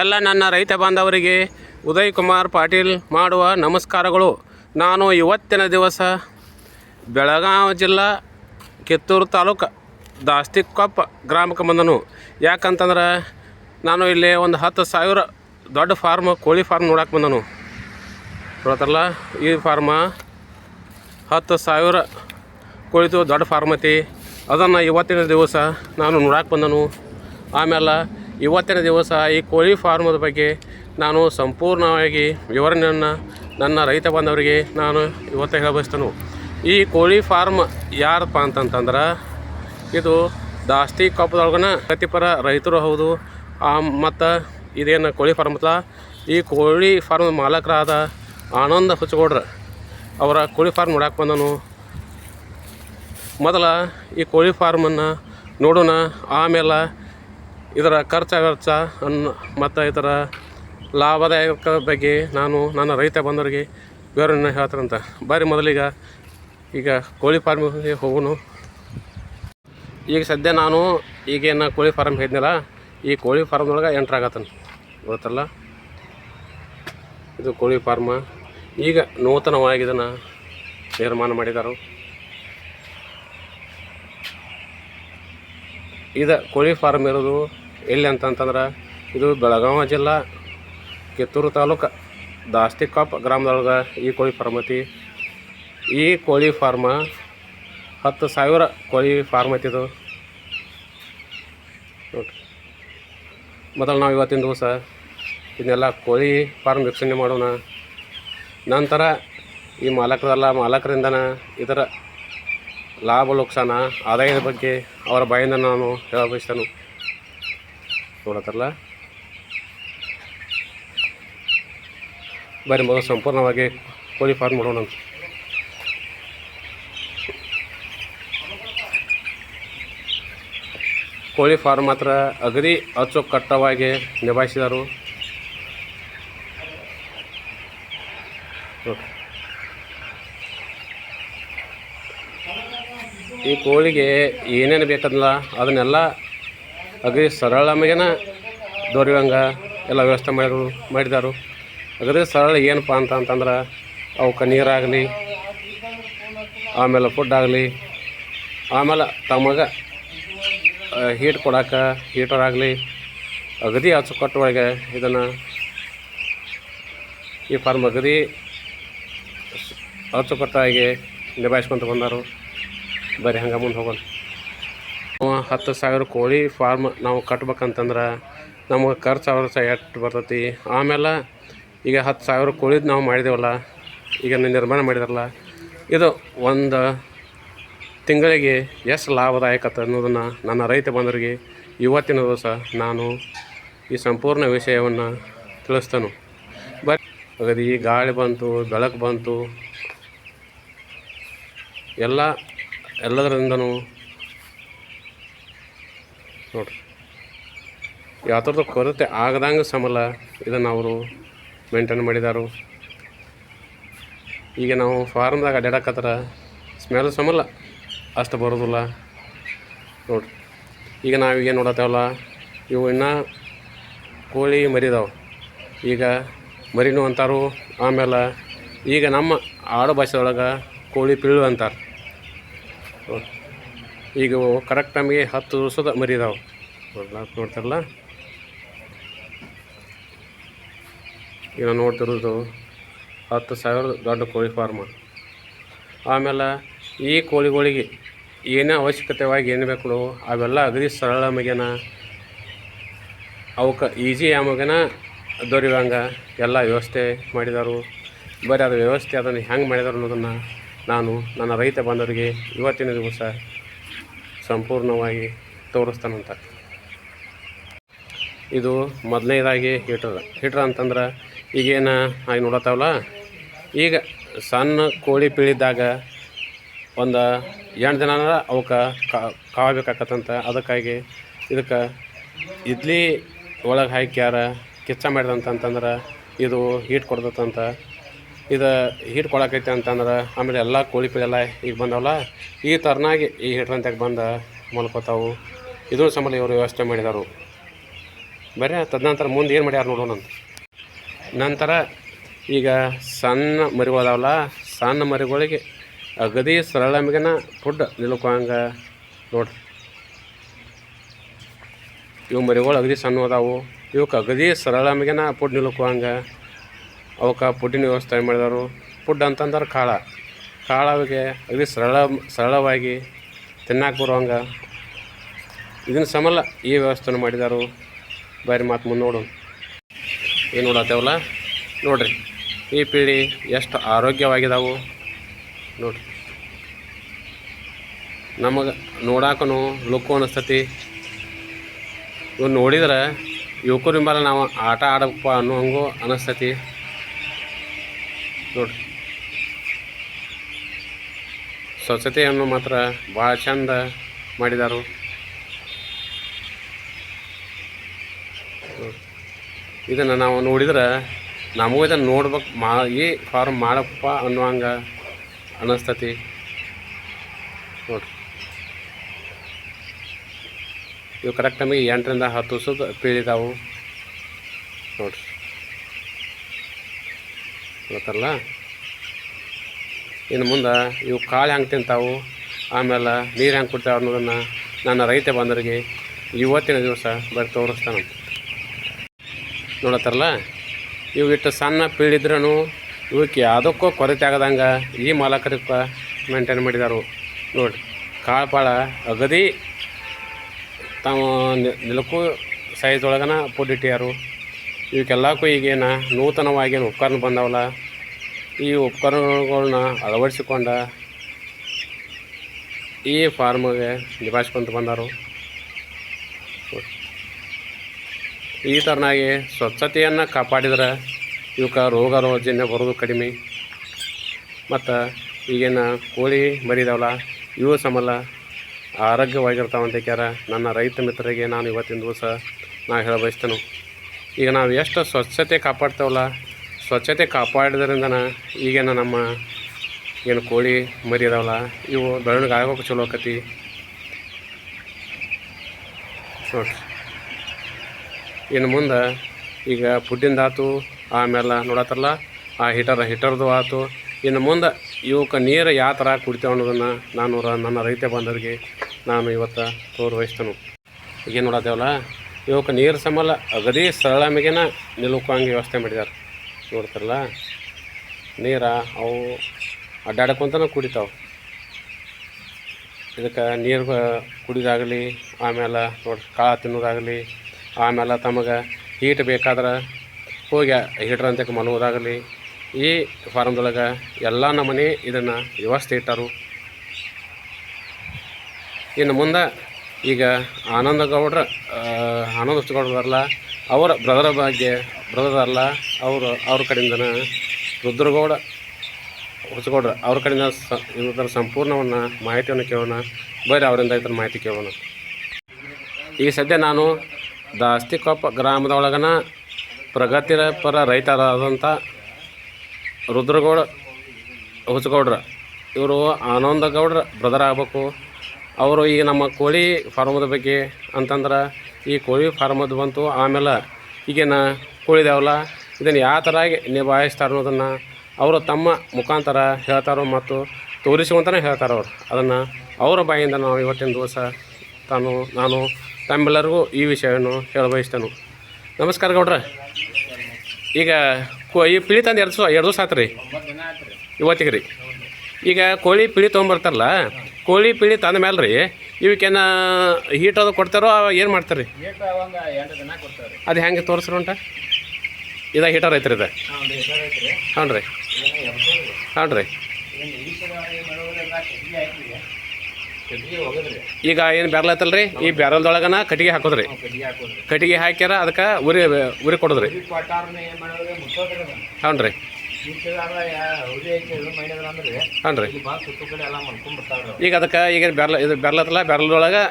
ಎಲ್ಲ ನನ್ನ ರೈತ ಬಾಂಧವರಿಗೆ ಉದಯ್ ಕುಮಾರ್ ಪಾಟೀಲ್ ಮಾಡುವ ನಮಸ್ಕಾರಗಳು. ನಾನು ಇವತ್ತಿನ ದಿವಸ ಬೆಳಗಾವಿ ಜಿಲ್ಲಾ ಕಿತ್ತೂರು ತಾಲೂಕು ದಾಸ್ತಿಕೊಪ್ಪ ಗ್ರಾಮಕ್ಕೆ ಬಂದನು. ಯಾಕಂತಂದ್ರೆ ನಾನು ಇಲ್ಲಿ ಒಂದು ಹತ್ತು ಸಾವಿರ ದೊಡ್ಡ ಫಾರ್ಮ್, ಕೋಳಿ ಫಾರ್ಮ್ ನೋಡಕ್ಕೆ ಬಂದನು. ನೋಡ್ತಾರಲ್ಲ ಈ ಫಾರ್ಮ ಹತ್ತು ಸಾವಿರ ಕೋಳಿದು ದೊಡ್ಡ ಫಾರ್ಮ್ ಐತಿ. ಅದನ್ನು ಇವತ್ತಿನ ದಿವಸ ನಾನು ನೋಡಕ್ಕೆ ಬಂದನು. ಆಮೇಲೆ ಇವತ್ತಿನ ದಿವಸ ಈ ಕೋಳಿ ಫಾರ್ಮದ ಬಗ್ಗೆ ನಾನು ಸಂಪೂರ್ಣವಾಗಿ ವಿವರಣೆಯನ್ನು ನನ್ನ ರೈತ ಬಾಂಧವರಿಗೆ ನಾನು ಇವತ್ತು ಹೇಳಬಯಸ್ತೇನೆ. ಈ ಕೋಳಿ ಫಾರ್ಮ್ ಯಾರಪ್ಪ ಅಂತಂತಂದ್ರೆ, ಇದು ದಾಸ್ತಿ ಕಪ್ಪದೊಳಗನ ಪ್ರತಿಪರ ರೈತರು ಹೌದು. ಮತ್ತು ಇದೇನು ಕೋಳಿ ಫಾರ್ಮ್ ಅಲ್ಲ ಈ ಕೋಳಿ ಫಾರ್ಮ್ ಮಾಲಕರಾದ ಆನಂದ ಹುಚ್ಚಗೌಡ್ರ ಅವರ ಕೋಳಿ ಫಾರ್ಮ್ ನೋಡಕ್ಕೆ ಬಂದನು. ಮೊದಲ ಈ ಕೋಳಿ ಫಾರ್ಮನ್ನು ನೋಡೋಣ. ಆಮೇಲೆ ಇದರ ಖರ್ಚ ವೆಚ್ಚ ಅನ್ನು ಮತ್ತು ಇದರ ಲಾಭದಾಯಕ ಬಗ್ಗೆ ನಾನು ನನ್ನ ರೈತ ಬಂದವರಿಗೆ ವಿವರಣೆ ಹೇಳ್ತಾರಂತ ಬಾರಿ ಮೊದಲಿಗ ಈಗ ಕೋಳಿ ಫಾರ್ಮಿಗೆ ಹೋಗೋಣ ಈಗ ಸದ್ಯ ನಾನು ಈಗೇನು ಕೋಳಿ ಫಾರ್ಮ್ ಹೇಳಿದ್ನಲ್ಲ, ಈ ಕೋಳಿ ಫಾರ್ಮ್ದೊಳಗೆ ಎಂಟ್ರ್ ಆಗತ್ತನ ಗೊತ್ತಲ್ಲ? ಇದು ಕೋಳಿ ಫಾರ್ಮ. ಈಗ ನೂತನವಾಗಿ ಇದನ್ನು ನಿರ್ಮಾಣ ಮಾಡಿದರು. ಇದು ಕೋಳಿ ಫಾರ್ಮ್ ಇರೋದು ಎಲ್ಲಿ ಅಂತಂತಂದ್ರೆ ಇದು ಬೆಳಗಾವಿ ಜಿಲ್ಲಾ, ಕಿತ್ತೂರು ತಾಲೂಕು ದಾಸ್ತಿಕಾಪ್ ಗ್ರಾಮದೊಳಗೆ ಈ ಕೋಳಿ ಫಾರ್ಮ್ ಐತಿ. ಈ ಕೋಳಿ ಫಾರ್ಮ ಹತ್ತು ಸಾವಿರ ಕೋಳಿ ಫಾರ್ಮ್ ಐತಿ ಇದು. ಮೊದಲು ನಾವು ಇವತ್ತಿನ ದಿವಸ ಇದನ್ನೆಲ್ಲ ಕೋಳಿ ಫಾರ್ಮ್ ವೀಕ್ಷಣೆ ಮಾಡೋಣ. ನಂತರ ಈ ಮಾಲಕರಲ್ಲ ಮಾಲಕರಿಂದನ ಇದರ ಲಾಭ, ಲುಕ್ಸಾನ, ಆದಾಯದ ಬಗ್ಗೆ ಅವರ ಬಾಯಿಂದ ನಾನು ಹೇಳ ಬಯಸ್ತೇನೆ ನೋಡತ್ತಲ್ಲ ಬರೀ ಮೊದಲು ಸಂಪೂರ್ಣವಾಗಿ ಕೋಳಿ ಫಾರ್ಮ್ ಮಾಡೋಣ ಅಂತ. ಕೋಳಿ ಫಾರ್ಮ್ ಮಾತ್ರ ಅಗದಿ ಅಚ್ಚುಕಟ್ಟವಾಗಿ ನಿಭಾಯಿಸಿದರು. ಈ ಕೋಳಿಗೆ ಏನೇನು ಬೇಕದಲ್ಲ ಅದನ್ನೆಲ್ಲ ಅಗದಿ ಆಮೇಲೆ ದೊರೆಯುವಂಗೆ ಎಲ್ಲ ವ್ಯವಸ್ಥೆ ಮಾಡಿದ್ರು ಮಾಡಿದಾರು. ಅಗದಿ ಸರಳ ಏನಪ್ಪ ಅಂತ ಅಂತಂದ್ರೆ, ಅವಕ್ಕೆ ನೀರಾಗಲಿ, ಆಮೇಲೆ ಫುಡ್ ಆಗಲಿ, ಆಮೇಲೆ ತಮಗೆ ಹೀಟ್ ಕೊಡೋಕೆ ಹೀಟರ್ ಆಗಲಿ, ಅಗದಿ ಒಳಗೆ ಇದನ್ನು ಈ ಫಾರ್ಮ್ ಅಗದಿ ಅಚ್ಚುಕಟ್ಟಾಗಿ ನಿಭಾಯಿಸ್ಕೊತ ಬಂದರು. ಬರೀ ಹಂಗೆ ಮುಂದೆ ಹೋಗೋಣ. ಹತ್ತು ಸಾವಿರ ಕೋಳಿ ಫಾರ್ಮ್ ನಾವು ಕಟ್ಬೇಕಂತಂದ್ರೆ ನಮಗೆ ಖರ್ಚು ವರ್ಷ ಎಷ್ಟು ಬರ್ತೈತಿ? ಆಮೇಲೆ ಈಗ ಹತ್ತು ಸಾವಿರ ಕೋಳಿದು ನಾವು ಮಾಡಿದೇವಲ್ಲ, ಈಗ ನಿರ್ಮಾಣ ಮಾಡಿದಾರಲ್ಲ, ಇದು ಒಂದು ತಿಂಗಳಿಗೆ ಎಷ್ಟು ಲಾಭದಾಯಕತೆ ಅನ್ನೋದನ್ನು ನನ್ನ ರೈತ ಬಂದರಿಗೆ ಇವತ್ತಿನ ದಿವಸ ನಾನು ಈ ಸಂಪೂರ್ಣ ವಿಷಯವನ್ನು ತಿಳಿಸ್ತೇನೆ. ಬಟ್ ಅಗದಿ ಗಾಳಿ ಬಂತು, ಬೆಳಕು ಬಂತು, ಎಲ್ಲ ಎಲ್ಲದರಿಂದನೂ ನೋಡ್ರಿ. ಯಾವ ಥರದ ಕೊರತೆ ಆಗದಂಗೆ ಸಮಲ ಇದನ್ನು ಅವರು ಮೇಂಟೈನ್ ಮಾಡಿದಾರು. ಈಗ ನಾವು ಫಾರ್ಮ್ದಾಗ ಅಡ್ಡಾಡಕತ್ರ ಸ್ಮೆಲ್ ಸಮಲ, ಅಷ್ಟು ಬರೋದಿಲ್ಲ. ನೋಡ್ರಿ. ಈಗ ನಾವು ಏನು ನೋಡತ್ತೇವಲ್ಲ, ಇವು ಇನ್ನೂ ಕೋಳಿ ಮರಿದಾವೆ. ಈಗ ಮರಿನು ಅಂತಾರು, ಆಮೇಲೆ ಈಗ ನಮ್ಮ ಆಡು ಭಾಷೆದೊಳಗೆ ಕೋಳಿ ಪಿಳ್ಳು ಅಂತಾರೆ. ಈಗ ಕರೆಕ್ಟ್ ನಮಗೆ ಹತ್ತು ದಿವಸದ ಮರಿ ಇದಾವೆ ನೋಡ್ಲ ನೋಡ್ತಾರಲ್ಲ? ಈಗ ನಾವು ನೋಡ್ತಿರೋದು ಹತ್ತು ಸಾವಿರ ದೊಡ್ಡ ಕೋಳಿ ಫಾರ್ಮ್ ಆಮೇಲೆ ಈ ಕೋಳಿಗಳಿಗೆ ಏನೇ ಅವಶ್ಯಕತೆವಾಗಿ ಏನು ಬೇಕು ಅವೆಲ್ಲ ಅಗದಿ ಸರಳ ಮಗನ, ಅವಕ್ಕೆ ಈಜಿ ಆಮಗನ ದೊರೆಯುವಂಗೆ ಎಲ್ಲ ವ್ಯವಸ್ಥೆ ಮಾಡಿದರು. ಬರೀ ಅದು ವ್ಯವಸ್ಥೆ ಅದನ್ನು ಹೆಂಗೆ ಮಾಡಿದಾರು ಅನ್ನೋದನ್ನು ನಾನು, ನನ್ನ ರೈತ ಬಾಂಧವರಿಗೆ ಇವತ್ತಿನ ದಿವಸ ಸಂಪೂರ್ಣವಾಗಿ ತೋರಿಸ್ತಾನಂತ. ಇದು ಮೊದಲನೇದಾಗಿ ಹೀಟ್ರ್. ಹೀಟ್ರ್ ಅಂತಂದ್ರೆ ಈಗೇನು ಆಗಿ ನೋಡತ್ತಾವಲ್ಲ ಈಗ ಸಣ್ಣ ಕೋಳಿ ಪೀಳಿದ್ದಾಗ ಒಂದು ಎಂಟು ದಿನ ಅವಕ್ಕೆ ಕಾವಬೇಕಾಕತ್ತಂತ. ಅದಕ್ಕಾಗಿ ಇದಕ್ಕೆ ಇಡ್ಲಿ ಒಳಗೆ ಹಾಕ್ಯಾರ, ಕಿಚ್ಚ ಮಾಡಿದಂತಂತಂದ್ರೆ ಇದು ಹೀಟ್ ಕೊಡ್ತೈತಂತ ಇದು ಹೀಟ್ ಕೊಡಕೈತೆ ಅಂತಂದ್ರೆ ಆಮೇಲೆ ಎಲ್ಲ ಕೋಳಿ ಪೀಳಿ ಎಲ್ಲ ಈಗ ಬಂದವಲ್ಲ, ಈ ಥರನಾಗಿ ಈ ಹೀಟ್ರ್ ಬಂದು ಮಲ್ಕೋತಾವು. ಇದು ಸಂಬಂಧ ಇವರು ವ್ಯವಸ್ಥೆ ಮಾಡಿದರು. ಬೇರೆ ತದನಂತರ ಮುಂದೆ ಏನು ಮಾಡ್ಯಾರ ನೋಡೋಣ ಅಂತ. ನಂತರ ಈಗ ಸಣ್ಣ ಮರಿಗಳದಾವಲ್ಲ ಸಣ್ಣ ಮರಿಗಳಿಗೆ ಅಗದಿ ಸರಳ ಮಿಗನ ಫುಡ್ ನಿಲ್ಕೋಂಗ ನೋಡ್ರಿ. ಇವು ಮರಿಗಳು ಅಗದಿ ಸಣ್ಣ ಅದಾವು. ಇವಕ್ಕೆ ಅಗದಿ ಸರಳ ಮಿಗನ ಫುಡ್ ನಿಲ್ಕೋಂಗ ಅವಕ್ಕೆ ಪುಡ್ಡಿನ ವ್ಯವಸ್ಥೆ ಮಾಡಿದವರು. ಪುಡ್ ಅಂತಂದ್ರೆ ಕಾಳ. ಕಾಳ ಅವಿಗೆ ಅಗದಿ ಸರಳ, ಸರಳವಾಗಿ ತಿನ್ನಕ್ಕೆ ಬರುವಂಗ. ಇದನ್ನ ಸಮಲ್ಲ ಈ ವ್ಯವಸ್ಥೆನ ಮಾಡಿದಾರು. ಬಾರಿ ಮಾತು ಮುಂದೆ ನೋಡು. ಏನು ನೋಡತ್ತೇವಲ್ಲ ನೋಡ್ರಿ. ಈ ಪೀಳಿ ಎಷ್ಟು ಆರೋಗ್ಯವಾಗಿದಾವು. ನೋಡ್ರಿ. ನಮಗೆ ನೋಡಾಕನು ಲುಕ್ಕು ಅನಿಸ್ತತಿ. ಇವ್ನು ನೋಡಿದ್ರೆ ಯುವಕರಿಂಬಲ್ಲ ನಾವು ಆಟ ಆಡಬೇಕಪ್ಪ ಅನ್ನೋ ಹಂಗೂ ಅನಿಸ್ತತಿ. ನೋಡ್ರಿ ಸ್ವಚ್ಛತೆಯನ್ನು ಮಾತ್ರ ಭಾಳ ಚಂದ ಮಾಡಿದಾರು. ಇದನ್ನು ನಾವು ನೋಡಿದ್ರೆ ನಮಗೂ ಇದನ್ನು ನೋಡ್ಬೇಕು ಮಾ, ಈ ಫಾರ್ಮ್ ಮಾಡಪ್ಪ ಅನ್ನುವಂಗೆ ಅನ್ನಿಸ್ತತಿ ನೋಡ್ರಿ ಇವು ಕರೆಕ್ಟ್ ನಮಗೆ ಎಂಟರಿಂದ ಹತ್ತು ವರ್ಷದ ಪೀಳಿದಾವು ನೋಡ್ರಿ ಗೊತ್ತಲ್ಲ ಇನ್ನು ಮುಂದೆ ಇವು ಕಾಳು ಹೆಂಗೆ ತಿಂತಾವು, ಆಮೇಲೆ ನೀರು ಹೆಂಗೆ ಕೊಡ್ತಾವೆ ಅನ್ನೋದನ್ನು ನನ್ನ ರೈತ ಬಂದರಿಗೆ ಇವತ್ತಿನ ದಿವಸ ಬರೀ ತೋರಿಸ್ತಾನೆ ನೋಡತ್ತಾರಲ್ಲ? ಇವು ಇಟ್ಟು ಸಣ್ಣ ಪೀಳಿದ್ರೂ ಇವಕ್ಕೆ ಯಾವುದಕ್ಕೂ ಕೊರತೆ ಆಗದಂಗೆ ಈ ಮಾಲಕರಿಗೆ ಮೇಂಟೈನ್ ಮಾಡಿದಾರು. ನೋಡಿರಿ, ಕಾಳು ಪಾಳ ಅಗದಿ ತಾವು ನಿಲುಕು ಸೈಜ್ ಒಳಗನ ಫುಡ್ ಇಟ್ಟಿಯಾರು. ಇವಕ್ಕೆಲ್ಲಕ್ಕೂ ಈಗೇನು ನೂತನವಾಗೇನು ಉಪಕರಣ ಬಂದವಲ್ಲ, ಈ ಉಪಕರಣಗಳನ್ನ ಅಳವಡಿಸಿಕೊಂಡ ಈ ಫಾರ್ಮ್ಗೆ ನಿಭಾಯಿಸ್ಕೊಂತ ಬಂದರು. ಈ ಥರನಾಗಿ ಸ್ವಚ್ಛತೆಯನ್ನು ಕಾಪಾಡಿದ್ರೆ ಇವಕ್ಕೆ ರೋಗ ರೋಜನ್ಯ ಬರೋದು ಕಡಿಮೆ. ಮತ್ತು ಈಗಿನ ಕೋಳಿ ಮರಿದವಲ್ಲ, ಇವು ಸಮಲ್ಲ ಆರೋಗ್ಯವಾಗಿರ್ತಾವಂತ ಕ್ಯಾರ ನನ್ನ ರೈತ ಮಿತ್ರರಿಗೆ ನಾನು ಇವತ್ತಿನ ದಿವಸ ನಾ ಹೇಳ ಬಯಸ್ತೇನೆ ಈಗ ನಾವು ಎಷ್ಟು ಸ್ವಚ್ಛತೆ ಕಾಪಾಡ್ತೇವಲ್ಲ? ಸ್ವಚ್ಛತೆ ಕಾಪಾಡಿದ್ರಿಂದನ ಈಗೇನು ನಮ್ಮ ಏನು ಕೋಳಿ ಮರಿ ಅದಾವಲ್ಲ, ಇವು ಬೆಳವಣಿಗೆ ಆಗೋಕೆ ಚಲೋ ಆಕತಿ. ನೋಡ್ರಿ. ಇನ್ನು ಮುಂದೆ ಈಗ ಫುಡ್ಡಿಂದು ಆಯ್ತು ಆಮೇಲೆ ನೋಡತ್ತಲ್ಲ ಆ ಹೀಟರ್, ಹೀಟರ್ದು ಆಯ್ತು ಇನ್ನು ಮುಂದೆ ಇವಕ್ಕೆ ನೀರು ಯಾವ ಥರ ಕುಡಿತೇವೆ ಅನ್ನೋದನ್ನು ನಾನು ನನ್ನ ರೈತ ಬಂದವರಿಗೆ ನಾನು ಇವತ್ತು ತೋರ್ವಹಿಸ್ತೇನೆ. ಈಗ ನೋಡತ್ತೇವಲ್ಲ ಇವಕ್ಕೆ ನೀರು ಸಮಲ ಅಗದಿ ಸರಳ ಮಿಗೆನ ನಿಲ್ಕೋಂಗೆ ವ್ಯವಸ್ಥೆ ಮಾಡಿದ್ದಾರೆ ನೋಡ್ತಾರಲ್ಲ? ನೀರ ಅವು ಅಡ್ಡಾಡ್ಕೊಂತನೂ ಕುಡಿತಾವೆ. ಇದಕ್ಕೆ ನೀರು ಕುಡಿದಾಗಲಿ ಆಮೇಲೆ ನೋಡಿ ಕಾಳು ತಿನ್ನೋದಾಗಲಿ ಆಮೇಲೆ ತಮಗೆ ಹೀಟ್ ಬೇಕಾದ್ರೆ ಹೋಗಿ ಹೀಟ್ರ್ ಅಂತ ಮಲಗೋದಾಗಲಿ, ಈ ಫಾರಮ್ದೊಳಗೆ ಎಲ್ಲ ನಮ್ಮನೆ ಇದನ್ನು ವ್ಯವಸ್ಥೆ ಇಟ್ಟರು. ಇನ್ನು ಮುಂದೆ ಈಗ ಆನಂದ ಗೌಡ್ರ ಆನಂದ ಗೌಡ್ರಲ್ಲ ಅವರ ಬ್ರದರ್ ಭಾಗ್ಯ ಬ್ರದರ್ ಅಲ್ಲ, ಅವರು, ಅವ್ರ ಕಡೆಯಿಂದನ ರುದ್ರಗೌಡ ಹೊಸಗೌಡ್ರ ಅವ್ರ ಕಡೆಯಿಂದ ಸ ಸಂಪೂರ್ಣವನ್ನು ಮಾಹಿತಿಯನ್ನು ಕೇಳೋಣ. ಬೇರೆ ಅವರಿಂದ ಇದರ ಮಾಹಿತಿ ಕೇಳೋಣ. ಈಗ ಸದ್ಯ ನಾನು ದಾಸ್ತಿಕೊಪ್ಪ ಗ್ರಾಮದ ಒಳಗನ ಪ್ರಗತಿರ ಪರ ರೈತರಾದಂಥ ರುದ್ರಗೌಡ ಹೊಸಗೌಡ್ರ ಇವರು ಆನಂದ ಗೌಡ್ರ ಬ್ರದರ್ ಆಗಬೇಕು. ಅವರು ಈಗ ನಮ್ಮ ಕೋಳಿ ಫಾರ್ಮದ ಬಗ್ಗೆ ಅಂತಂದ್ರೆ ಈ ಕೋಳಿ ಫಾರ್ಮದ್ದು ಬಂತು ಆಮೇಲೆ ಈಗೇನ ಕೋಳಿದಾವಲ್ಲ ಇದನ್ನು ಯಾವ ಥರ ನಿಭಾಯಿಸ್ತಾರೆ ಅನ್ನೋದನ್ನು ಅವರು ತಮ್ಮ ಮುಖಾಂತರ ಹೇಳ್ತಾರೋ ಮತ್ತು ತೋರಿಸುವಂತಲೇ ಹೇಳ್ತಾರೆ ಅವರು. ಅದನ್ನು ಅವರ ಬಾಯಿಂದ ನಾವು ಇವತ್ತಿನ ದಿವಸ ತಾನು ನಾನು ತಮ್ಮೆಲ್ಲರಿಗೂ ಈ ವಿಷಯವನ್ನು ಹೇಳ ಬಯಸ್ತೇನೆ. ನಮಸ್ಕಾರ ಗೌಡ್ರ. ಈಗ ಕೋ ಈ ಪಿಳಿ ತಂದು ಎರಡು ಎರಡು ದಿವಸ ಆಯ್ತು ರೀ ಇವತ್ತಿಗೆ ರೀ. ಈಗ ಕೋಳಿ ಪಿಳಿ ತೊಗೊಂಬರ್ತಾರಲ್ಲ ಕೋಳಿ ಪಿಳಿ ತಂದ ಮೇಲೆ ರೀ ಇವಕ್ಕೇನ ಹೀಟ್ ಅದು ಕೊಡ್ತಾರೋ ಏನು ಮಾಡ್ತಾರೆ ರೀ ಅದು ಹೆಂಗೆ ತೋರಿಸ್ರಿ ಉಂಟ? ಇದ ಹೀಟರ್ ಐತ್ರಿ ಇದು. ಹ್ಞೂ ರೀ ಹ್ಞೂ ರೀ ಈಗ ಏನು ಬ್ಯಾರಲ್ ಐತಲ್ಲ ರೀ ಈ ಬ್ಯಾರಲ್ದೊಳಗನ ಕಟ್ಟಿಗೆ ಹಾಕೋದ್ರಿ. ಕಟ್ಟಿಗೆ ಹಾಕ್ಯಾರ ಅದಕ್ಕೆ ಉರಿ ಉರಿ ಕೊಡೋದ್ರಿ. ಹ್ಞೂ ರೀ ಈಗ ಅದಕ್ಕೆ ಈಗ ಬೆರ್ಲ ಇದು ಬೆರ್ಲತ್ತಲ್ಲ, ಬೆರ್ಲದೊಳಗೆ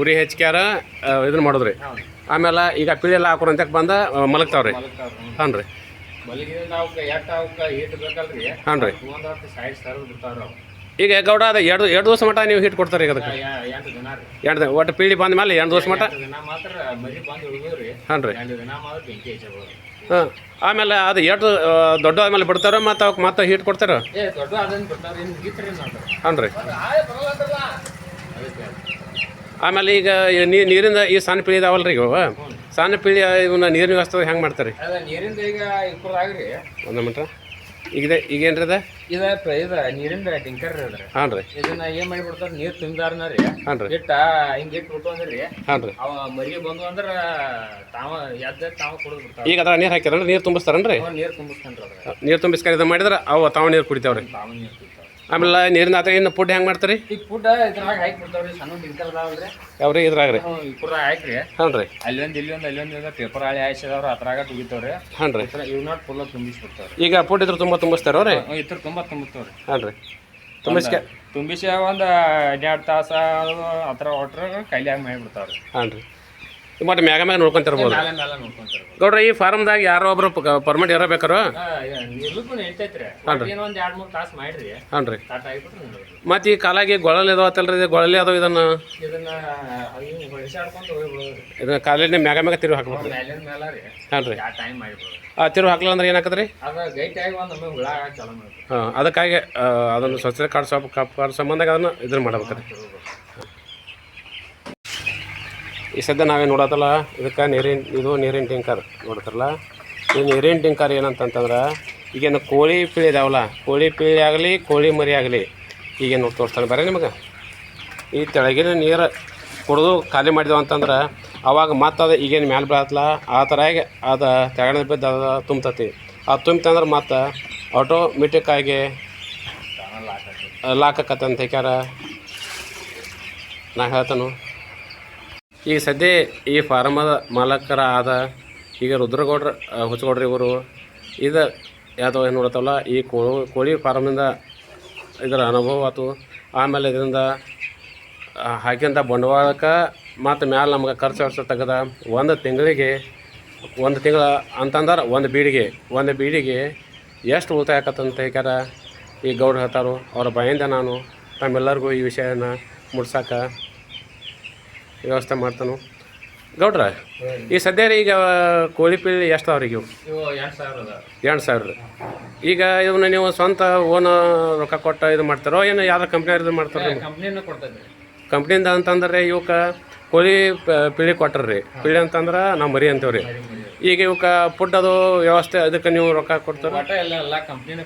ಉರಿ ಹೆಚ್ಚಿಕ್ಯಾರ ಇದನ್ನ ಮಾಡೋದ್ರಿ. ಆಮೇಲೆ ಈಗ ಪಿಳಿ ಎಲ್ಲ ಹಾಕೋರು ಅಂತ ಬಂದ ಮಲಗ್ತಾವ್ರಿ. ಹ್ಞೂ ರೀ ಹ್ಞೂ ರೀ ಈಗ ಗೌಡ ಅದು ಎರಡು ಎರಡು ದಿವಸ ಮಟ್ಟ ನೀವು ಹಿಟ್ಟು ಕೊಡ್ತಾರೆ ಈಗ ಅದಕ್ಕೆ. ಎರಡು ಒಟ್ಟು ಪೀಳಿ ಬಂದ ಮೇಲೆ ಎರಡು ದಿವಸ ಮಟ್ಟ ಹಾಂ ರೀ ಹಾಂ. ಆಮೇಲೆ ಅದು ಎಷ್ಟು ದೊಡ್ಡ ಆಮೇಲೆ ಬಿಡ್ತಾರ ಮತ್ತು ಅವಕ್ಕೆ ಮತ್ತೆ ಹೀಟ್ ಕೊಡ್ತಾರೆ? ಹಾಂ ರೀ ಆಮೇಲೆ ಈಗ ನೀರಿಂದ ಈ ಸಣ್ಣ ಪೀಳಿ ಇದಾವಲ್ರಿ ಈಗ ಇವು ಸಣ್ಣ ಪೀಳಿ ಇವನ್ನ ನೀರಿನ ವ್ಯವಸ್ಥೆ ಹೆಂಗೆ ಮಾಡ್ತಾರೆ? ರೀ ಒಂದು ರೀ ಅದ ಇದ ಪ- ಇದ ನೀರಿಂದ ಟಿಂಕರ್ ರೀ ಅದ್ರ. ಹಾಂ ರೀ. ಇದನ್ನ ಏನ್ ಮಾಡಿಬಿಡ್ತಾರ ನೀರ್ ತುಂಬಿದಾರನ ರೀ. ಹಾಂ ರೀ. ಇಟ್ಟ ಹಿಂಗ್ ಇಟ್ಟು ಬಿಟ್ಟು ಅಂದ್ರಿ ಹಾಂ ರೀ. ಅವ ಮರಿಗೆ ಬಂದು ಅಂದ್ರ ತಾವ ಎದ್ದ ತಾವ ಕುಡಿದು ಬಿಡ್ತಾವ ಈಗ ಅದ್ರ ನೀರು ಹಾಕಿದ್ರೆ ನೀರು ತುಂಬಿಸ್ತಾರನ್ರಿ? ಅವ ನೀರ್ ತುಂಬಿಸ್ತಾನ್ರಿ ಅದ್ರ ನೀರು ತುಂಬಿಸ್ಕೊಂಡು ಇದು ಮಾಡಿದ್ರೆ ಅವು ತಾವು ನೀರು ಕುಡಿತಾವ್ರಿ. ತಾವ ನೀರ್ ಆಮೇಲೆ ನೀರಿನ ಆತ ಇನ್ನು ಫುಡ್ ಹೆಂಗೆ ಮಾಡ್ತಾರೆ? ಈಗ ಫುಡ್ ಇದ್ರಾಗ ಹಾಕಿ ಬಿಡ್ತಾವ್ರಿ ಸಣ್ಣ ಟಿಂಕರ್ ಅದಾವಲ್ರಿ ಯಾವ್ರಿ ಇದ್ರಾಗ ರೀ ಅವ್ ಇಪ್ಪರ ಹಾಕ್ರಿ. ಹ್ಞೂ ರೀ ಅಲ್ಲೊಂದು ಇಲ್ಲೊಂದು ಅಲ್ಲೊಂದು ಅಲ್ಲೊಂದ್ ಪೇಪರ್ ಹಾಳಿ ಹಾಯಿಸಿದವ್ರು ಅದ್ರಾಗ ತುಗಿತಾವ್ರಿ ಹ್ಞೂ ರೀ ಇವ್ ನಾಟ್ ಫುಲ್ ತುಂಬಿಸ್ಬಿಡ್ತಾವ್ರಿ. ಈಗ ಫುಡ್ ಇದ್ರ ತುಂಬ ತುಂಬಿಸ್ತಾರೋ ರೀ ಇತ್ರ ತುಂಬಾ ತುಂಬುತ್ತವ್ರಿ ಹಾಂ ರೀ ತುಂಬಿಸ್ಕೆ ತುಂಬಿಸಿ ಒಂದು ಹನ್ನೆರಡು ತಾಸ ಆ ಥರ ಕೈಲಿ ಕೈಲಿಯಾಗ ಮಾಡಿಬಿಡ್ತಾವ್ರಿ. ಹಾಂ ರೀ ಮತ್ತು ಮ್ಯಾಗ ಮ್ಯಾಗ ನೋಡ್ಕೊಂತಿರ್ಬೋದು ಮ್ಯಾಲೆ ಮ್ಯಾಲೆ ನೋಡ್ಕೊಂತಾರ ಗೌಡ್ರ ಈ ಫಾರ್ಮ್ದಾಗ ಯಾರೋ ಒಬ್ರು ಪರ್ಮಿಟ್ ಇರಬೇಕಾರೋ ನಿರ್ಲಕ್ಕೂ ನಡೀತೈತ್ರಿ. ಏನೋ ಒಂದ್ ಎರಡ್ ಮೂರ್ ತಾಸ್ ಮಾಡ್ರಿ. ಹಾಂ ರೀ ಸ್ಟಾರ್ಟ್ ಆಗಿಬಿಟ್ರೆ ನೋಡ್ರಿ. ಮತ್ತು ಈ ಕಾಲಾಗಿ ಗೊಳಲಿ ಅದಾವತ್ತಲ್ರಿ ಇದು ಗೊಳಲಿ ಅದಾವ ಇದನ್ನ? ಇದನ್ನ ಹಿಂಗ್ ಹೊಳಿಸಾಡ್ಕೊಂತ ಹೋಗ್ಬಿಡೋದ್ರಿ. ಇದನ್ನ ಕಾಲಿನ ಮ್ಯಾಗ ಮ್ಯಾಗ ತಿರುಗಿ ಹಾಕ್ಬೇಕು ಹಾನ್ರಿ ಮ್ಯಾಲಿನ ಮ್ಯಾಲ ರೀ. ಹಾಂ ರೀ ಯಾ ಟೈಮ್ ಮಾಡಿಬಿಡೋದು ಆ ತಿರುಗಿ ಹಾಕ್ಲಿಲ್ಲ ಅಂದ್ರೆ ಏನಾಕತ್ರಿ? ಅದ ಗೈಟ್ ಆಗಿ ಒಂದ್ ಒಮ್ಮೆ ಹುಳ ಆಗಾಕ್ ಚಾಲೂ ಮಾಡ್ಬೇಕು. ಹಾಂ ಅದಕ್ಕಾಗಿ ಆ, ಅದನ್ನು ಸ್ವಚ್ಛತೆ ಕಾಡ್ಸೋ ಕಾಪಾಡೋ ಸಂಬಂಧ ಅದನ್ನು ಇದನ್ನ ಮಾಡ್ಬೇಕು ರೀ ಈ ಸದ್ಯ ನಾವೇ ನೋಡತ್ತಲ್ಲ ಇದಕ್ಕೆ ನೀರಿನ, ಇದು ನೀರಿನ ಟಿಂಕರ್ ನೋಡ್ತಾರಲ್ಲ? ಈ ನೀರಿನ ಟಿಂಕರ್ ಏನಂತಂತಂದ್ರೆ, ಈಗೇನು ಕೋಳಿ ಪೀಳಿ ಇದಾವಲ್ಲ, ಕೋಳಿ ಪೀಳಿ ಆಗಲಿ, ಕೋಳಿ ಮರಿ ಆಗಲಿ, ಈಗೇನು ತೋರಿಸ್ತಾನೆ ಬರೀ ನಿಮಗೆ? ಈ ತೆಳಗಿನ ನೀರು ಕುಡಿದು ಖಾಲಿ ಮಾಡಿದೆವು ಅಂತಂದ್ರೆ, ಅವಾಗ ಮತ್ತೆ ಅದು ಈಗೇನು ಮ್ಯಾಲೆ ಬೀಳತ್ತಲ್ಲ ಆ ಥರಾಗಿ ಅದು ತೆಳಗಡೆ ಬಿದ್ದು ಅದು ತುಂಬ್ತತಿ. ಅದು ತುಂಬ್ತಂದ್ರೆ ಮತ್ತೆ ಆಟೋಮೆಟಿಕ್ ಆಗಿ ತಾನಲ್ಲ ಹಾಕತ್ತಿ ಲಾಕ್ ಆಕತ್ತೆ ಅಂತ ಹೇಳ್ಯಾರ ನಾ ಹೇಳ್ತಾನು? ಈಗ ಸದ್ಯ ಈ ಫಾರ್ಮದ ಮಾಲಕರ ಆದ ಈಗ ರುದ್ರಗೌಡ್ರ ಹುಚ್ಚಗೌಡ್ರಿ ಇವರು, ಇದು ಯಾವುದೋ ಏನು ನೋಡ್ತಾವಲ್ಲ ಈ ಕೋಳಿ ಕೋಳಿ ಫಾರ್ಮಿಂದ ಇದರ ಅನುಭವ ಆಯ್ತು ಆಮೇಲೆ ಇದರಿಂದ ಹಾಕಿದಂಥ ಬಂಡವಾಳಕ್ಕೆ ಮತ್ತು ಮ್ಯಾಲೆ ನಮ್ಗೆ ಖರ್ಚು ವರ್ಷ ತೆಗೆದ ಒಂದು ತಿಂಗಳಿಗೆ, ಒಂದು ತಿಂಗಳ ಅಂತಂದ್ರೆ ಒಂದು ಬೀಡಿಗೆ ಒಂದು ಬೀಡಿಗೆ ಎಷ್ಟು ಉಳಿತಾಯ ಆಕತ್ತಂತ ಹೇಳ್ಯಾರ ಈ ಗೌಡ್ರು ಹೇಳ್ತಾರೋ. ಅವ್ರ ಬಾಯಿಂದ ನಾನು ತಮ್ಮೆಲ್ಲರಿಗೂ ಈ ವಿಷಯನ ಮುಡ್ಸಕ್ಕೆ ವ್ಯವಸ್ಥೆ ಮಾಡ್ತಾನು. ಗೌಡ್ರ ಈ ಸದ್ಯ ರೀ ಈಗ ಕೋಳಿ ಪಿಳಿ ಎಷ್ಟು ಅವ್ರಿಗೆ ಇವು? ಎರಡ್ ಸಾವಿರ ಈಗ ಇವನ್ನ ನೀವು ಸ್ವಂತ ಓನ್ ರೊಕ್ಕ ಕೊಟ್ಟು ಇದು ಮಾಡ್ತಾರೋ ಏನು ಯಾವ್ದು ಕಂಪ್ನಿ ಇದು ಮಾಡ್ತಾರೋ? ಕಂಪ್ನಿಯಿಂದ ಅಂತಂದ್ರೆ ಇವಕ್ಕೆ ಕೋಳಿ ಪಿಳಿ ಕೊಟ್ರು ರೀ. ಪಿಳಿ ಅಂತಂದ್ರೆ ನಾವು ಮರಿ ಅಂತೀವಿ ರೀ. ಈಗ ಇವಕ್ಕೆ ಅದು ವ್ಯವಸ್ಥೆ ಅದಕ್ಕೆ ನೀವು ರೊಕ್ಕ ಕೊಡ್ತಾರ? ಒಟ್ಟ ಎಲ್ಲ ಎಲ್ಲ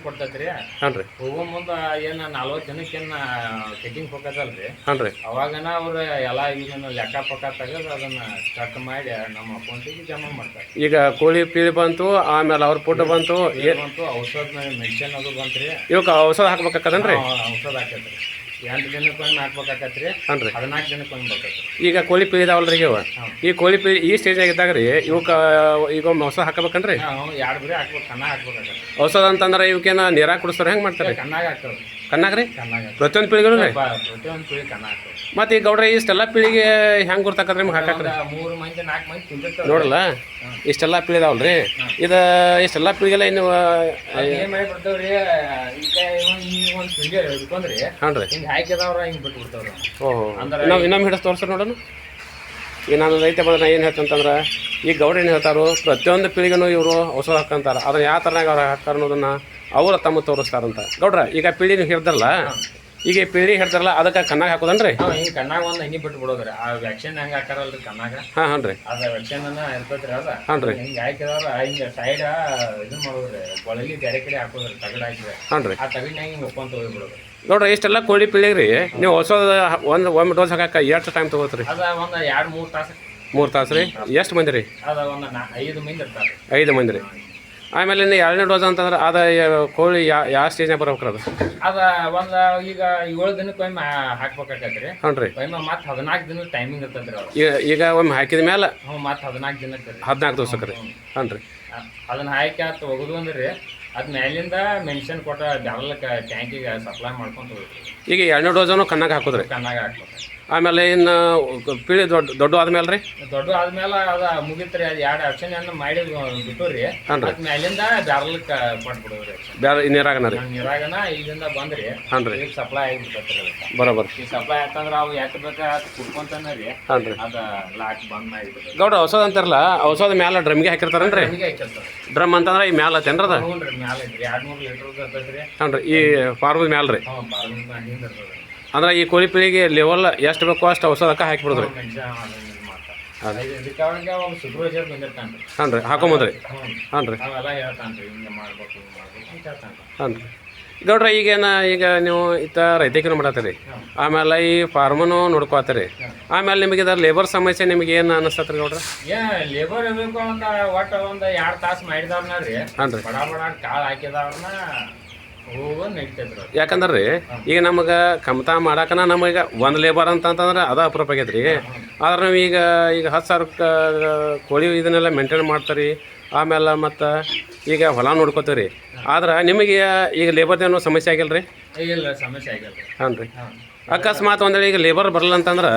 ಕೊಡ್ತೈತೆ ರೀ ಹಾಂ ರೀ. ಹೋಗೋ ಮುಂದ ಏನ ನಲ್ವತ್ತು ಜನಕ್ಕೇನ ಚೆಕಿಂಗ್ ರೀ ಹಾಂ ರೀ. ಅವಾಗನ ಅವ್ರು ಎಲ್ಲ ಇದನ್ನ ಲೆಕ್ಕ ಪಕ್ಕ ತೆಗೆದು ಅದನ್ನ ಕಟ್ ಮಾಡಿ ನಮ್ಮ ಅಕೌಂಟಿಗೆ ಜಮಾ ಮಾಡ್ತಾರೆ. ಈಗ ಕೋಳಿ ಪೀಳಿ ಬಂತು ಆಮೇಲೆ ಅವ್ರ ಫುಡ್ ಬಂತು ಏನ್ ಬಂತು ಔಷಧ ಮೆಡಿಸಿನ್ ಅದು ಬಂತ್ರಿ. ಇವಕ್ಕೆ ಔಷಧ ಹಾಕ್ಬೇಕಾಗದನ್ ರೀ ಔಷಧ ಹಾಕೈತ್ರಿ. ಎಂಟು ಜನಕ್ಕೆ ರೀ. ಹದಿನಾಲ್ಕು ದಿನಕ್ಕೊಮ್ಮೆ ಬರ್ತೈತ್ರಿ ಈಗ ಕೋಳಿ ಪೀಳಿ ಇದಾವಲ್ಲ ರೀ ಇವ ಈ ಕೋಳಿ ಪೀಳಿ ಈ ಸ್ಟೇಜ್ ಇದ್ದಾಗ ರೀ ಇವಕ್ಕೆ ಈಗ ಔಷಧ ಹಾಕಬೇಕನ್ರಿ? ನಾವು ಎರಡು ಬರೀ ಹಾಕ್ಬೇಕು ಕನ್ನ ಹಾಕ್ಬೇಕಾಗತ್ತೆ ಔಷಧ ಅಂತಂದ್ರೆ ಇವಕ್ಕೇನ ನೀರಾಗ ಕುಡಿಸ್ತಾರೆ ಹೆಂಗೆ ಮಾಡ್ತಾರೆ ಕಣ್ಣಾಗ ಹಾಕ್ತಾರೆ ಕಣ್ಣಾಗ ರೀ? ಪ್ರತಿಯೊಂದು ಪೀಳಿಗೆ ರೀ? ಪ್ರತಿಯೊಂದು ಪೀಳಿ ಕನ್ನ ಮತ್ತು ಈ ಗೌಡ್ರ ಇಷ್ಟೆಲ್ಲ ಪೀಳಿಗೆ ಹೆಂಗೆ ಗುರ್ತಾಕತ್ರಿ ನಿಮ್ಗೆ ಹಾಕಾಕ್ರಿ? ಮೂರು ಮಂದಿ ನಾಲ್ಕು ಮಂದಿ ತಿಂದಿರ್ತಾರ ನೋಡಲ್ಲ? ಇಷ್ಟೆಲ್ಲ ಪೀಳಿ ಇದಾವಲ್ಲ ರೀ ಇದು ಇಷ್ಟೆಲ್ಲ ಪೀಳಿಗೆಲ್ಲ ಇನ್ನು ಏನ್ ಮಾಡಿ ಬಿಡ್ತಾವ್ರಿ? ಈಗ ಈಗ ಒಂದು ಪೀಳಿ ಹಿಡ್ಕೊಂಡ್ರಿ ಹಾಂ ರೀ. ಹಿಂಗ್ ಹಾಕಿದವ್ರ ಹಿಂಗ್ ಬಿಟ್ಟು ಬಿಡ್ತಾವ್ರ. ಓಹೋ. ನಾವು ಇನ್ನೊಮ್ಮೆ ಹಿಡಿಸ್ ತೋರಿಸ್ರಿ ನೋಡೋಣ. ಈಗ ನಾನು ರೈತ ಬಂದ್ರೆ ನಾ ಏನು ಹೇಳ್ತಂತಂದ್ರೆ ಈ ಗೌಡ್ರ ಏನು ಹೇಳ್ತಾರೋ ಪ್ರತಿಯೊಂದು ಪೀಳಿಗೆನೂ ಇವರು ಔಷಧ ಹಾಕಂತಾರೆ. ಅದನ್ನ ಯಾವ ಥರನಾಗ ಅವ್ರು ಹಾಕ್ತಾರೆ ಅನ್ನೋದನ್ನು ಅವರು ತಮ್ಮ ತೋರಿಸ್ತಾರಂತ. ಗೌಡ್ರ ಈಗ ಪೀಳಿಗೆ ನೀವು ಹಿಡ್ದಲ್ಲ? ಈಗ ಈ ಹೇಳ್ತಾರಲ್ಲ ಅದಕ್ಕೆ ಕಣ್ಣಾಗ ಹಾಕೋದನ್ರಿ ರೀ ಹಿಂಗೆ ಕಣ್ಣಾಗ ಒಂದು ಹಿಂಗೆ ಬಿಟ್ಟು ಬಿಡೋದ್ರಿ. ಆ ವ್ಯಾಕ್ಸಿನ್ ಹೆಂಗೆ ಹಾಕಾರಲ್ರಿ ಕಣ್ಣಾಗ? ಹಾಂ ಹಾಂ ರೀ. ಅದ ವ್ಯಾಕ್ಸಿನ್ ಇರ್ತೈತ್ರಿ ಅದ. ಹಾಂ ರೀ. ಹಿಂಗೆ ಹಾಕಿದಾರ ಹಿಂಗೆ ಸೈಡ್ ಇದು ಮಾಡೋದ್ರಿ. ಕೊಳಲಿ ಬೇರೆ ಕಡೆ ಹಾಕೋದ್ರಿ ತಗಡ್ ಹಾಕಿದ್ರೆ. ಹಾಂ ರೀ. ಆ ತಗಡ್ನಾಗ ಹಿಂಗ್ ಹೋಗಿ ಬಿಡೋದು ನೋಡ್ರಿ ಇಷ್ಟೆಲ್ಲ ಕೋಳಿ ಪಿಳಿಗ್ರಿ ರೀ ನೀವು ಹೊಸ ಒಂದು ಒಮ್ಮೆ ಡೋಸ್ ಹಾಕಕ್ಕೆ ಎಷ್ಟು ಟೈಮ್ ತೊಗೋತ್ರಿ? ಅದ ಒಂದು ಎರಡು ಮೂರು ತಾಸು. ಮೂರು ತಾಸು ರೀ. ಎಷ್ಟು ಮಂದಿ ರೀ? ಅದ ಒಂದು ಐದು ಮಂದಿ ಇರ್ತಾರೆ ಐದು ಮಂದಿ ರೀ. ಆಮೇಲೆ ಇನ್ನು ಎರಡನೇ ಡೋಸ್ ಅಂತಂದ್ರೆ ಅದು ಕೋಳಿ ಯಾ ಯಾವ ಸ್ಟೇಜ್ನಾಗ ಬರ್ಬೇಕ್ರಿ ಅದು? ಅದ ಒಂದ್ ಈಗ ಏಳು ದಿನಕ್ಕೆ ಒಮ್ಮೆ ಹಾಕ್ಬೇಕಾಗತ್ತೆ ರೀ. ಒಮ್ಮೆ ಮತ್ತೆ ಹದಿನಾಲ್ಕು ದಿನ ಟೈಮಿಂಗ್ ಇರ್ತದೆ ರೀ ಈಗ ಈಗ ಒಮ್ಮೆ ಹಾಕಿದ ಮೇಲೆ ಹ್ಞೂ ಮತ್ತು ಹದಿನಾಲ್ಕು ದಿನಕ್ಕೆ ರೀ ಹದಿನಾಲ್ಕು ದಿವಸಕ್ಕೆ ರೀ. ಹ್ಞೂ. ರೀ. ಅದನ್ನ ಹಾಕಿ ಆತ ಒಗದು ಅಂದ್ರಿ ಅದ್ ಮೇಲಿಂದ ಮೆನ್ಷನ್ ಕೊಟ್ಟ ಬ್ಯಾರಲ್ ಟ್ಯಾಂಕಿಗೆ ಸಪ್ಲೈ ಮಾಡ್ಕೊಂಡು ಹೋಗ್ರಿ. ಈಗ ಎರಡನೇ ಡೋಸನ್ನು ಕಣ್ಣಾಗ ಹಾಕೋದ್ರಿ? ಕಣ್ಣಾಗ ಹಾಕ್ಬೇಕು. ಆಮೇಲೆ ಇನ್ನು ಪೀಳಿ ದೊಡ್ಡ ದೊಡ್ಡ ಆದ್ಮೇಲೆ ರೀ? ದೊಡ್ಡ ಆದ್ಮೇಲೆ ಅದ ಮುಗಿತ್ರಿ ಅದು ಎರಡು ಆಪ್ಷನ್ ಏನು ಮಾಡಿ ಬಿಟ್ಟುರಿ ಹಾಂ ರೀ. ಅದ್ ಮ್ಯಾಲಿಂದ ಕೊಟ್ಬಿಡೋರಿ ಬೇರೆ ನೀರಾಗನ ರೀ? ನೀರಾಗನ ಇಲ್ಲಿಂದ ಬಂದ್ರಿ ಹಾಂ ರೀ. ಈಗ ಸಪ್ಲೈ ಆಗಿ ಅದಕ್ಕೆ. ಬರೋಬರ್. ಈ ಸಪ್ಲೈ ಆಯ್ತಂದ್ರೆ ಅವು ಯಾಕೆ ಬೇಕಾ ಕುಡ್ಕೊಂತಾನ ರೀ. ಹಾಂ ರೀ. ಅದ ಲಾಕ್ ಬಂದ್ ಮಾಡಿ ಗೌಡ ಔಷಧ ಅಂತಾರಲ್ಲ ಔಷಧ ಮ್ಯಾಲ ಡ್ರಮ್ಗೆ ಹಾಕಿರ್ತಾರನ್ರಿ? ನಮಗೆ ಹಾಕಿರ್ತಾರೆ. ಡ್ರಮ್ ಅಂತಂದ್ರೆ ಈ ಮ್ಯಾಲ ಐತೇನ್ರಿ ಅದ? ಹ್ಞೂ ರೀ ಮ್ಯಾಲ ಐತ್ರಿ. ಎರಡು ಮೂರು ಲೀಟರ್ ಹಾಂ ರೀ. ಈ ಫಾರ್ಮದ ಮ್ಯಾಲ ರೀ? ಹ್ಞೂ ಬಾರ್ಮಿಂದ ಹಿಂದೆ ಇರ್ತದೆ. ಅಂದ್ರೆ ಈ ಕೋಳಿ ಪೀಳಿಗೆ ಲೆವೆಲ್ ಎಷ್ಟು ಬೇಕೋ ಅಷ್ಟು ಔಷಧಕ್ಕೆ ಹಾಕಿಬಿಡೋದ್ರಿ. ಹಾಂ ರೀ ಹಾಕೊಂಬಂದ್ರಿ. ಹಾಂ ರೀ ಹಾಂ ರೀ ಗೌಡ್ರ ಈಗೇನ ಈಗ ನೀವು ಇತ್ತ ರೈತಕಿನ ಮಾಡತ್ತೀರಿ. ಆಮೇಲೆ ಈ ಫಾರ್ಮನು ನೋಡ್ಕೋತೀರಿ ಆಮೇಲೆ ನಿಮಗೆ ಇದರ ಲೇಬರ್ ಸಮಸ್ಯೆ ನಿಮಗೆ ಏನು ಅನಿಸ್ತತ್ರಿ ಗೌಡ್ರ? ಲೇಬರ್ ಇರ್ಬೇಕು ಅಂತ ಒಟ್ಟು ಒಂದ್ ಎರಡು ತಾಸು ಮಾಡಿದವ್ರನ್ನ ರೀ. ಹಾಂ ರೀ ಬಡ ಬಡ ಕಾಳು ಹಾಕಿದವ್ರನ್ನ. ಯಾಕಂದ್ರೆ ರೀ ಈಗ ನಮಗೆ ಕಮತಾ ಮಾಡಾಕನ ನಮಗೆ ಒಂದು ಲೇಬರ್ ಅಂತಂತಂದ್ರೆ ಅದ ಅಪರೂಪ ಆಗೈತೆ ರೀ. ಆದ್ರೆ ನಾವು ಈಗ ಈಗ ಹತ್ತು ಸಾವಿರಕ್ಕೆ ಕೋಳಿ ಇದನ್ನೆಲ್ಲ ಮೇಂಟೈನ್ ಮಾಡ್ತಾರೆ ಆಮೇಲೆ ಮತ್ತು ಈಗ ಹೊಲ ನೋಡ್ಕೋತೀವಿ ರೀ ಆದ್ರೆ ನಿಮಗೆ ಈಗ ಲೇಬರ್ದೇನೋ ಸಮಸ್ಯೆ ಆಗಿಲ್ಲ ರೀ ಇಲ್ಲ ಸಮಸ್ಯೆ ಆಗಿಲ್ಲ ಹಾಂ ರೀ. ಅಕಸ್ಮಾತ್ ಒಂದೇಳಿ ಈಗ ಲೇಬರ್ ಬರಲ್ಲ ಅಂತಂದ್ರೆ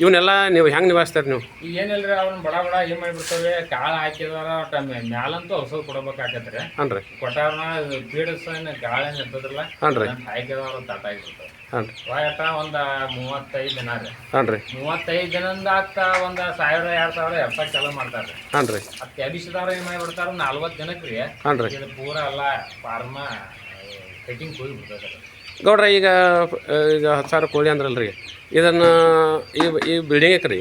ಇವನ್ನೆಲ್ಲ ನೀವು ಹೆಂಗೆ ನಿಭಾಯಿಸ್ತೀರಿ ನೀವು? ಏನಿಲ್ಲ ಏನಿಲ್ರಿ ಅವ್ನ ಬಡ ಬಡ ಏನ್ ಮಾಡಿಬಿಡ್ತೇವೆ? ಕಾಳು ಹಾಕಿದಾರ ಮ್ಯಾಲಂತೂ ಔಷಧ ರೀ ಹಾಂ ರೀ ಕೊಟ್ಟಾರ್ನ ಪೀಡಸನ್ ಗಾಳಿ ಇರ್ತದ್ರಲ್ಲ ಹಾಂ ರೀ ತಾಟ ಆಗಿರ್ತದೆ ಹಾಂ ರೀ ಒಟ್ಟ ಒಂದ ಮೂವತ್ತೈದು ದಿನ ರೀ. ಹಾಂ ರೀ ಮೂವತ್ತೈದು ದಿನದ ಆತ ಒಂದ ಸಾವಿರ ಎರಡು ಸಾವಿರ ಎಪ್ಪ ಮಾಡ್ತಾರೆ ಮಾಡ್ತಾರ್ರಿ. ಹಾಂ ರೀ ಅದ್ ಕೆಬಿಸಿದವ್ರ ಏನ್ ಮಾಡಿಬಿಡ್ತಾರೆ ನಲ್ವತ್ತು ದಿನಕ್ಕೆ ರೀ. ಹಾಂ ರೀ ಇದು ಪೂರ ಎಲ್ಲ ಫಾರ್ಮ ಕಟಿಂಗ್ ಹೋಗಿ ಬಿಡ್ತದೆ ಗೌಡ್ರ ಈಗ ಈಗ ಹತ್ತು ಸಾವಿರ ಕೋಳಿ ಅಂದ್ರಲ್ರಿ. ಇದನ್ನು ಈ ಈ ಬಿಲ್ಡಿಂಗ್ ರೀ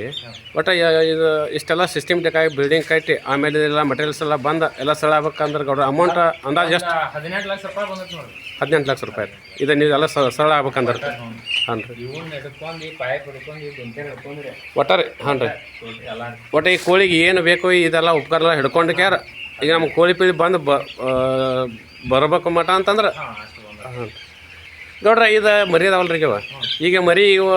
ಒಟ್ಟು ಇದು ಇಷ್ಟೆಲ್ಲ ಸಿಸ್ಟಮೆಟಿಕ್ ಆಗಿ ಬಿಲ್ಡಿಂಗ್ ಕಟ್ಟಿ ಆಮೇಲೆ ಎಲ್ಲ ಮಟೀರಿಯಲ್ಸ್ ಎಲ್ಲ ಬಂದು ಎಲ್ಲ ಸಳ ಆಗ್ಬೇಕಂದ್ರೆ ಗೌಡ್ರ ಅಮೌಂಟ್ ಅಂದಾಜು ಎಷ್ಟು? ಹದಿನೆಂಟು ಲಕ್ಷ ರೂಪಾಯಿ ಬಂದೈತಿ ನೋಡಿ ಹದಿನೆಂಟು ಲಕ್ಷ ರೂಪಾಯಿ. ಇದು ನೀವು ಎಲ್ಲ ಸ- ಸರಳ ಆಗ್ಬೇಕಂದ್ರೆ. ಹಾಂ ರೀ ಇವನ್ ಹಿಡ್ಕೊಂಡು ಈ ಪಾಯಪ್ ಗುಂಟೆ ಹಿಡ್ಕೊಂಡ್ರಿ. ಒಟ್ಟ ರೀ ಹಾಂ ರೀ. ಒಟ್ಟು ಈ ಕೋಳಿಗೆ ಏನು ಬೇಕು ಇದೆಲ್ಲ ಉಪಕಾರ ಎಲ್ಲ ಹಿಡ್ಕೊಂಡು ಕ್ಯಾರ. ಈಗ ನಮ್ಮ ಕೋಳಿ ಪೀಳಿ ಬಂದು ಬರಬೇಕು ಮಟ ಅಂತಂದ್ರೆ. ಹಾ ಹಾಂ ಇದು ಮರಿ ಅದಾವಲ್ರಿ ಈಗ ಇವ? ಈಗ ಮರಿ ಇವ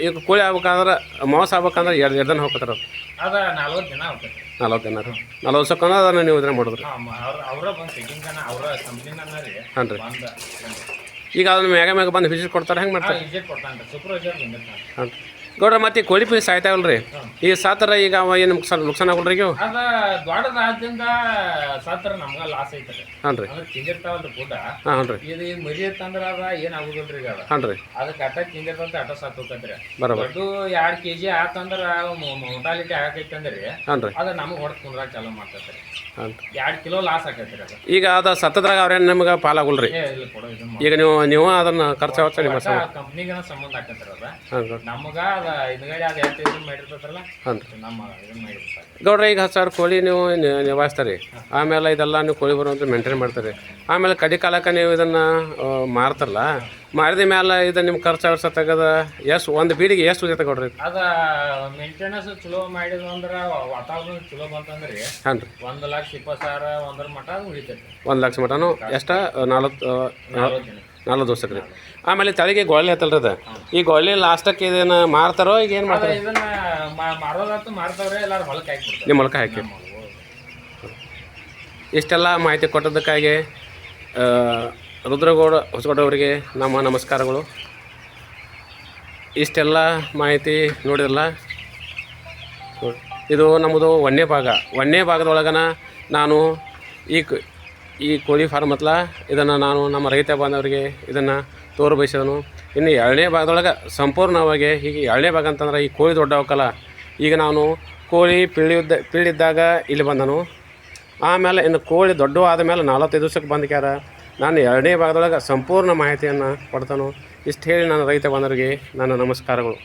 ಈಗ ಕೋಳಿ ಆಗ್ಬೇಕಂದ್ರೆ ಮಾಂಸ ಆಗ್ಬೇಕಂದ್ರೆ ಎರಡು ಎರಡು ದಿನ ಹೋಗ್ತಾರ ಅದ ನಲ್ವತ್ತು ದಿನ ಆಗ್ತೈತಿ. ನಲ್ವತ್ತು ದಿನ ರೀ. ನಲ್ವತ್ತು ಸಕ್ಕಂದ್ರೆ ಅದನ್ನು ನೀವು ಇದನ್ನ ಮಾಡಿದ್ರಿ. ಹಾ ರೀ ರೀ. ಈಗ ಅದನ್ನ ಮ್ಯಾಗ ಮ್ಯಾಗ ಬಂದು ವಿಸಿಟ್ ಕೊಡ್ತಾರೆ ಹೆಂಗೆ ಮಾಡ್ತಾರೆ? ರೀ. ಹಾಂ ಗೌಡ್ರ ಮತ್ತೆ ಕೋಳಿ ಪೀಸ್ ಆಯ್ತಾವಲ್ ರೀ ಈಗ ಸಾತರ ಈಗ ಅವ ಏನು ಸ್ವಲ್ಪ ನುಕ್ಸಾನ ಆಗಲ್ರಿ ಈಗ? ದೊಡ್ಡ ಅದ ದೊಡ್ಡದಾದ್ರಿಂದ ಸತ್ರ ನಮ್ಗ ಲಾಸ್ ಐತ್ರಿ ಹಾಂ ರೀ. ಅಂದ್ರೆ ತಿಂದಿರ್ತಾವಲ್ರಿ ಫುಡ್ ಹಾಂ ಹಾಂ ರೀ. ಇದು ಈಗ ಮರಿ ಇತ್ತಂದ್ರ ಅದ ಏನ್ ಆಗುದಿಲ್ರಿ ಈಗ ಅದ? ಹಾಂ ರೀ. ಅದಕ್ಕೆ ಅಟ್ಟ ತಿಂದಿರ್ತಂತ ಅಟ್ಟ ಸತ್ ಹೋಗ್ತೈತ್ರಿ ಬರೋಬರ್. ದೊಡ್ಡ ಎರಡ್ ಕೆಜಿ ಆತಂದ್ರ ಮೊಟಾಲಿಟಿ ಆಗೈತಂದ್ರಿ ಹಾಂ ರೀ. ಅದ ನಮ್ಗೆ ಹೊಡೆದು ಕುಂದ್ರಾಗ ಚಾಲೂ ಮಾಡ್ತೈತ್ರಿ. ಹಾಂ ಎರಡು ಕಿಲೋ ಲಾಸ್ ಆಕೈತ್ರಿ ಅದು. ಈಗ ಅದು ಸತ್ತದ್ರಾಗ ಅವ್ರೇನು ನಿಮ್ಗೆ ಪಾಲಾಗಲ್ರಿ? ಈಗ ನೀವು ನೀವು ಅದನ್ನು ಖರ್ಚು ಕಂಪ್ನಿಗೆ ನಿಮ್ಮ ಸಮ ಸಂಬಂಧ ಆಕೈತ್ರಿ ಅದ. ನಮಗ ಅದ ಹಿಂದ್ಗಡೆ ಅದ ಎಷ್ಟು ಇದನ್ನ ಮಾಡಿರ್ತೈತ್ರಲ್ಲ ನಮ್ಮ ಇದನ್ನ ಮಾಡಿರ್ತಾರೆ ಗೌಡ್ರ ಈಗ ಹತ್ತು ಸಾವಿರ ಕೋಳಿ ನೀವು ನಿ- ನಿಭಾಯಿಸ್ತಾರೆ ಆಮೇಲೆ ಇದೆಲ್ಲ ನೀವು ಕೋಳಿ ಬರುವಂತ ಮೇಂಟೈನ್ ಮಾಡ್ತಾರೆ. ಆಮೇಲೆ ಕಡಿ ಕಾಲಕ್ಕೆ ನೀವು ಇದನ್ನು ಮಾರ್ತಾರಲ್ಲ? ಮಾರಿದ ಮೇಲೆ ಇದು ನಿಮ್ಮ ಖರ್ಚು ವರ್ಷ ತೆಗದ ಎಷ್ಟು ಒಂದು ಬೀಡಿಗೆ ಎಷ್ಟು ಉಳಿತ ಗೌಡ್ರಿ ಅದು ಮೇಂಟೆನೆನ್ಸ್ ಚಲೋ ಮಾಡಿದ್ವು ಅಂದ್ರ ವಾತಾವರಣ ಚಲೋ ಬಂತಂದ್ರೆ ಹಾಂ ರೀ. ಒಂದ್ ಲಕ್ಷ ಇಪ್ಪತ್ತು ಸಾವಿರ ಒಂದ್ರ ಮಟ ಉಳಿತೈತಿ. ಒಂದು ಲಕ್ಷ ಮಟನು ಎಷ್ಟು? ನಲ್ವತ್ತು ನಲ್ವತ್ತು ದಿನ. ನಲ್ವತ್ತು ವರ್ಷಕ್ಕೆ ರೀ. ಆಮೇಲೆ ತಲೆಗೆ ಗೊಳ್ಳೆ ಹತ್ತಲ್ರದ ಈ ಗೊಳ್ಳೆ ಲಾಸ್ಟಕ್ಕೆ ಇದೇನು ಮಾರ್ತಾರೋ ಈಗ ಏನು ಮಾಡ್ತಾರೆ? ಇದನ್ನ ಮಾ- ಮಾರೋದಾತು ಮಾರ್ತಾವ್ರೆ ಎಲ್ಲಾರು ಹೊಲಕ್ಕೆ ಹಾಕ್ಬಿಡ್ತಾರೆ. ನಿಮ್ಮ ಮೊಳಕ ಹಾಕಿ. ಇಷ್ಟೆಲ್ಲ ಮಾಹಿತಿ ಕೊಟ್ಟದ್ದಕ್ಕಾಗಿ ಆ, ರುದ್ರಗೌಡ ಹೊಸಗೌಡ ಅವರಿಗೆ ನಮ್ಮ ನಮಸ್ಕಾರಗಳು. ಇಷ್ಟೆಲ್ಲ ಮಾಹಿತಿ ನೋಡಿರಲ್ಲ ಇದು ನಮ್ಮದು ಒಂದನೇ ಭಾಗ. ಒಂದನೇ ಭಾಗದೊಳಗನ ನಾನು ಈ ಕ- ಈ ಕೋಳಿ ಫಾರ್ಮ್ ಹತ್ಲ ಇದನ್ನು ನಾನು ನಮ್ಮ ರೈತ ಬಾಂಧವರಿಗೆ ಇದನ್ನು ತೋರು ಬಯಸಿದನು ಇನ್ನು ಎರಡನೇ ಭಾಗದೊಳಗೆ ಸಂಪೂರ್ಣವಾಗಿ ಹೀಗೆ ಎರಡನೇ ಭಾಗ ಅಂತಂದ್ರೆ ಈ ಕೋಳಿ ದೊಡ್ಡ ಅವಕಲ್ಲ. ಈಗ ನಾನು ಕೋಳಿ ಪಿಳ್ಳಿದ್ದ ಪಿಳ್ಳಿದ್ದಾಗ ಇಲ್ಲಿ ಬಂದನು. ಆಮೇಲೆ ಇನ್ನು ಕೋಳಿ ದೊಡ್ಡ ಆದ ಮೇಲೆ ನಲವತ್ತೈದು ದಿವಸಕ್ಕೆ ಬಂದ್ಕ್ಯಾರ ನಾನು ಎರಡನೇ ಭಾಗದೊಳಗೆ ಸಂಪೂರ್ಣ ಮಾಹಿತಿಯನ್ನು ಕೊಡ್ತಾನು ಇಷ್ಟು ಹೇಳಿ ನಾನು ರೈತ ಬಂದರಿಗೆ ನನ್ನ ನಮಸ್ಕಾರಗಳು.